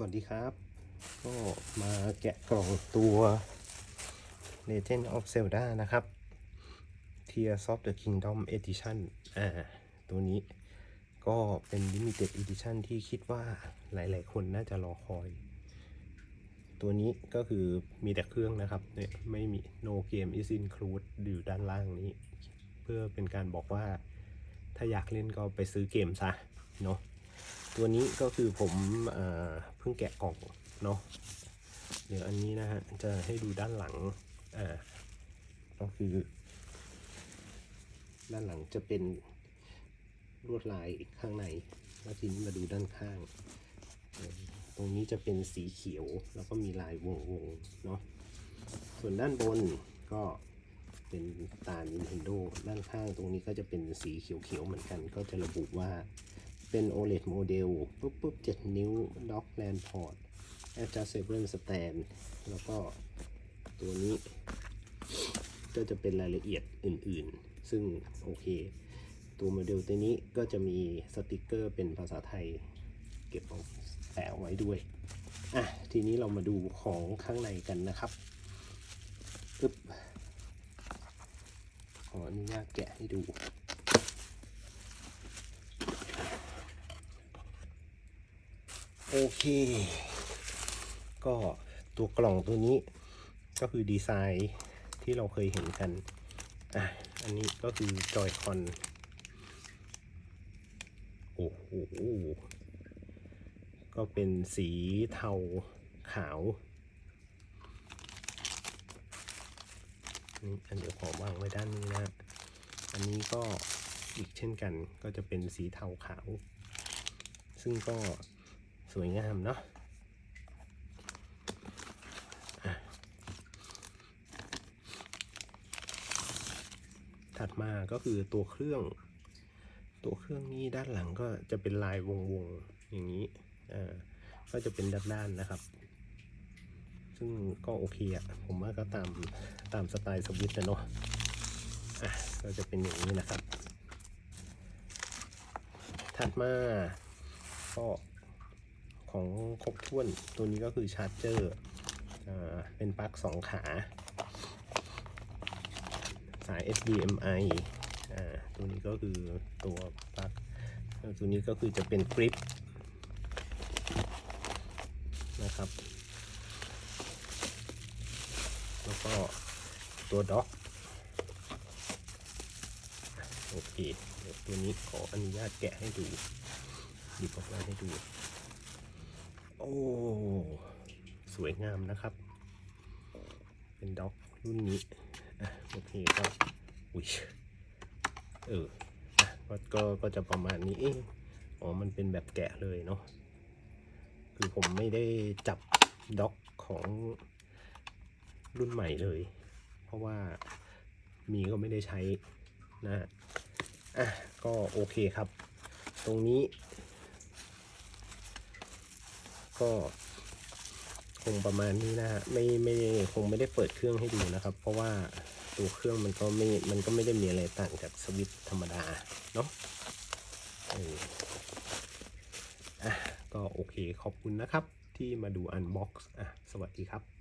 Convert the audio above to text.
สวัสดีครับ ก็มาแกะกล่องตัว Legend of Zelda นะครับ Tears of the Kingdom Edition อ่า ตัวนี้ก็เป็น Limited Edition ที่คิดว่าหลาย ๆ คนน่าจะรอคอย ตัวนี้ก็คือมีแต่เครื่องนะครับ เนี่ยไม่มี no game is include อยู่ด้านล่างนี้ เพื่อเป็นการบอกว่าถ้าอยากเล่นก็ไปซื้อเกมซะ เนาะ ตัวนี้ก็คือผมเพิ่งแกะกล่องเนาะเดี๋ยวอันนี้นะฮะจะให้ดูด้านหลังอ่าก็คือ ด้านหลังจะเป็นลวดลายข้างในแล้วทีนี้มาดูด้านข้าง ตรงนี้จะเป็นสีเขียวแล้วก็มีลายวงวงๆเนาะส่วนด้านบนก็เป็นตา Nintendo ด้านข้างตรงนี้ก็จะเป็นสีเขียวๆเหมือนกัน ก็จะระบุว่า เป็น OLED โมเดลปุ๊บปุ๊บ7นิ้ว Dock LAN Port Adjustable Stand แล้วก็ตัวนี้ ก็จะเป็นรายละเอียดอื่นๆ ซึ่งโอเค ตัวโมเดลตัวนี้ก็จะมีสติกเกอร์เป็นภาษาไทย เก็บเอาแปะเอาไว้ด้วยอะทีนี้เรามาดูของข้างในกันนะครับปึ๊บขออนุญาตแกะให้ดู โอเค ก็ตัวกล่องตัวนี้ก็คือดีไซน์ที่เราเคยเห็นกัน อะ อันนี้ก็คือจอยคอน โอ้โห ก็เป็นสีเทาขาวนี่อันเดี๋ยวขอวางไว้ด้านนี้นะ อันนี้ก็อีกเช่นกันก็จะเป็นสีเทาขาว ซึ่งก็ สวยงามเนาะถัดมาก็คือตัวเครื่อง ตัวเครื่องนี้ด้านหลังก็จะเป็นลายวงวงๆอย่างนี้อ่าก็จะเป็นด้านๆนะครับ ซึ่งก็โอเคอะผมว่าก็ตามตามสไตล์สวิตนะเนาะอะก็จะเป็นอย่างนี้นะครับ ถัดมาก็ ของครบถ้วนตัวนี้ก็คือชาร์จเจอร์เป็นปลั๊กสองขา สาย HDMI ตัวนี้ก็คือตัวปลั๊กตัวนี้ก็คือจะเป็นกริปนะครับ แล้วก็ตัวด็อกโอเคเดี๋ยวตัวนี้ขออนุญาตแกะให้ดูหยิบออกมาให้ดู โอ้ สวยงามนะครับ เป็นด็อกรุ่นนี้โอเคก็อุ้ยเออก็ก็ก็จะประมาณนี้องอ๋อมันเป็นแบบแกะเลยเนาะคือผมไม่ได้จับด็อกของรุ่นใหม่เลย เพราะว่ามีก็ไม่ได้ใช้นะอะก็โอเคครับ ตรงนี้ ก็คงประมาณนี้นะฮะไม่ไม่คงไม่ได้เปิดเครื่องให้ดูนะครับ เพราะว่าตัวเครื่องมันก็ไม่มันก็ไม่ได้มีอะไรต่างจากสวิตธรรมดาเนาะเอออะก็โอเคขอบคุณนะครับที่มาดูอันบ็อกซ์อะสวัสดีครับ